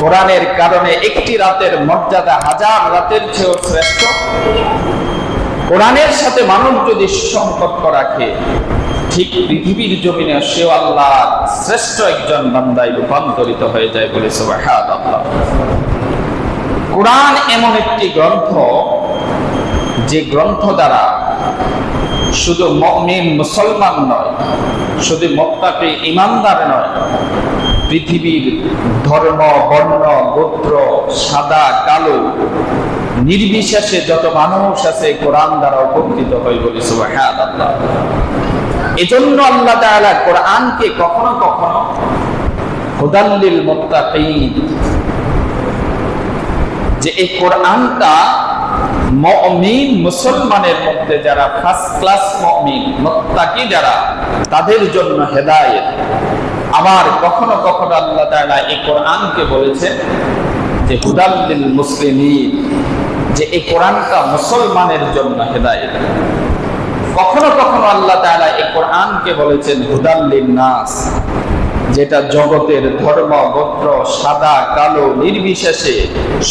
কোরআনের কারণে একটি রাতের মর্যাদা হাজার রাতের চেয়েও শ্রেষ্ঠ। কোরআনের সাথে মানুষ যদি সুসম্পর্ক রাখে, ঠিক পৃথিবীর জমিনে সেও আল্লাহ শ্রেষ্ঠ একজন বান্দায় রূপান্তরিত হয়ে যায় বলে সুবহান আল্লাহ কোরআন এমন একটি গ্রন্থ, যে গ্রন্থ দ্বারা শুধু মুসলমান নয়, শুধু মোত্তাকি ইমানদার নয় পৃথিবীর ধর্ম, বর্ণ, গোত্র, সাদা, কালো, নির্বিশেষে যত মানুষ আছে কোরআন দ্বারা উপকৃত হয় বলে আল্লাহ এজন্য আল্লাহ তাআলা কোরআনকে কখনো কখনো হুদাল্লিল যে এই কোরআনটা মমিন, মুসলমানের মধ্যে যারা ফার্স্ট ক্লাস মমিন, মোত্তাকি যারা, তাদের জন্য হেদায়েত। আবার কখনো কখনো আল্লাহ তাআলা এই কোরআনকে বলেছে যে হুদাল্লিল মুসলিমিন যে এই কোরআনটা মুসলমানের জন্য হেদায়েত। কখনো কখনো আল্লাহ তাআলা এই কোরআনকে বলেছেন হুদাল্লিন নাস যেটা জগতের ধর্ম, গোত্র, সাদা, কালো, নির্বিশেষে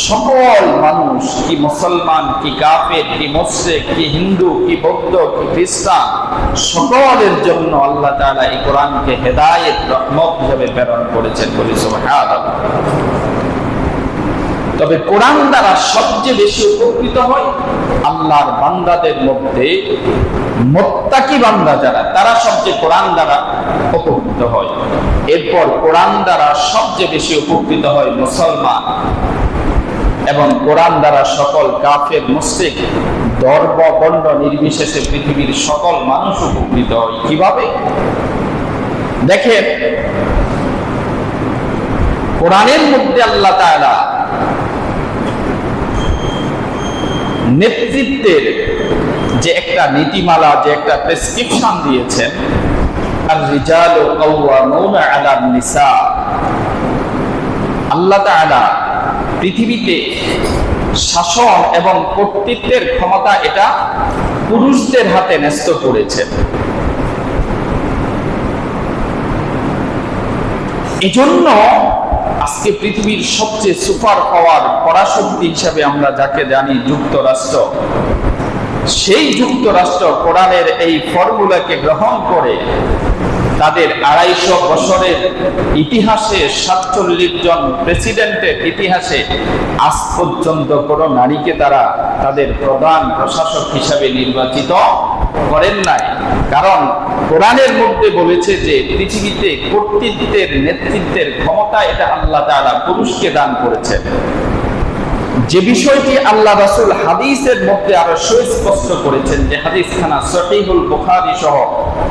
সকল মানুষ কি মুসলমান, কি কাফের, কি মুশরিক, কি হিন্দু, কি বৌদ্ধ, কি খ্রিস্টান, সকলের জন্য আল্লাহ তাআলা এই কোরআনকে হেদায়েত, রহমত হিসেবে প্রেরণ করেছেন বলে সুবহানাল্লাহ। তবে কোরআন দ্বারা সবচেয়ে বেশি উপকৃত হয় আল্লাহর বান্দাদের মধ্যে মোত্তাকি বান্দা যারা, তারা সবচেয়ে কোরআন দ্বারা উপকৃত হয়। এরপর কোরআন দ্বারা সবচেয়ে বেশি উপকৃত হয় মুসলমান এবং কোরআন দ্বারা সকল কাফের মুসলিক ধর্ম বর্ণ নির্বিশেষে পৃথিবীর সকল মানুষ উপকৃত হয়। কীভাবে? দেখেন, কোরআনের মধ্যে আল্লাহ তাআলা নেতৃত্বের যে একটা নীতিমালা, যে একটা প্রেসক্রিপশন দিয়েছেন পৃথিবীতে শাসন এবং কর্তৃত্বের ক্ষমতা এটা পুরুষদের হাতে ন্যস্ত করেছেন এজন্য আজকে পৃথিবীর সবচেয়ে সুপার পাওয়ার পরাশক্তি হিসাবে আমরা যাকে জানি যুক্তরাষ্ট্র। সেই যুক্তরাষ্ট্র কোরআনের এই ফর্মুলাকে গ্রহণ করে তাদের আড়াইশো বছরের ইতিহাসে সাতচল্লিশ জন প্রেসিডেন্টের ইতিহাসে আজ পর্যন্ত কোনো নারীকে তারা তাদের প্রধান প্রশাসক হিসাবে নির্বাচিত করেন নাই। কারণ কোরআনের মধ্যে বলেছে যে, পৃথিবীতে কর্তৃত্বের নেতৃত্বের ক্ষমতা এটা আল্লাহ তাআলা পুরুষকে দান করেছেন। যে বিষয়টি আল্লাহ রাসূল হাদিসের মধ্যে আরও সুস্পষ্ট করেছেন যে হাদিস খানা সহিহুল বুখারী সহ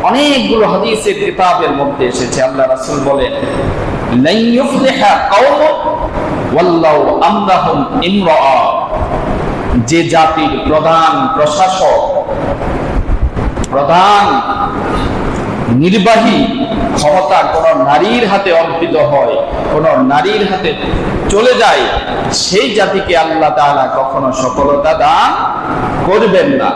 অনেকগুলো হাদিসের কিতাবের মধ্যে এসেছে। আল্লাহ রাসুল বলেন যে জাতির প্রধান প্রশাসক প্রধান নির্বাহী ক্ষমতা কোন নারীর হাতে অর্পিত হয়, কোন নারীর হাতে চলে যায়, সেই জাতিকে আল্লাহ তাআলা কখনো সফলতা দান করবেন না।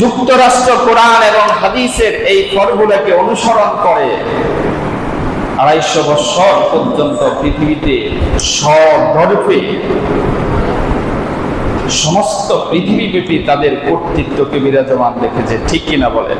যুক্তরাষ্ট্র, কোরআন এবং হাদিসের এই ফর্মুলাকে অনুসরণ করে আড়াইশো বছর পর্যন্ত পৃথিবীতে সদর্পে সমস্ত পৃথিবীব্যাপী তাদের কর্তৃত্বকে বিরাজমান রেখেছে ঠিক কিনা বলেন?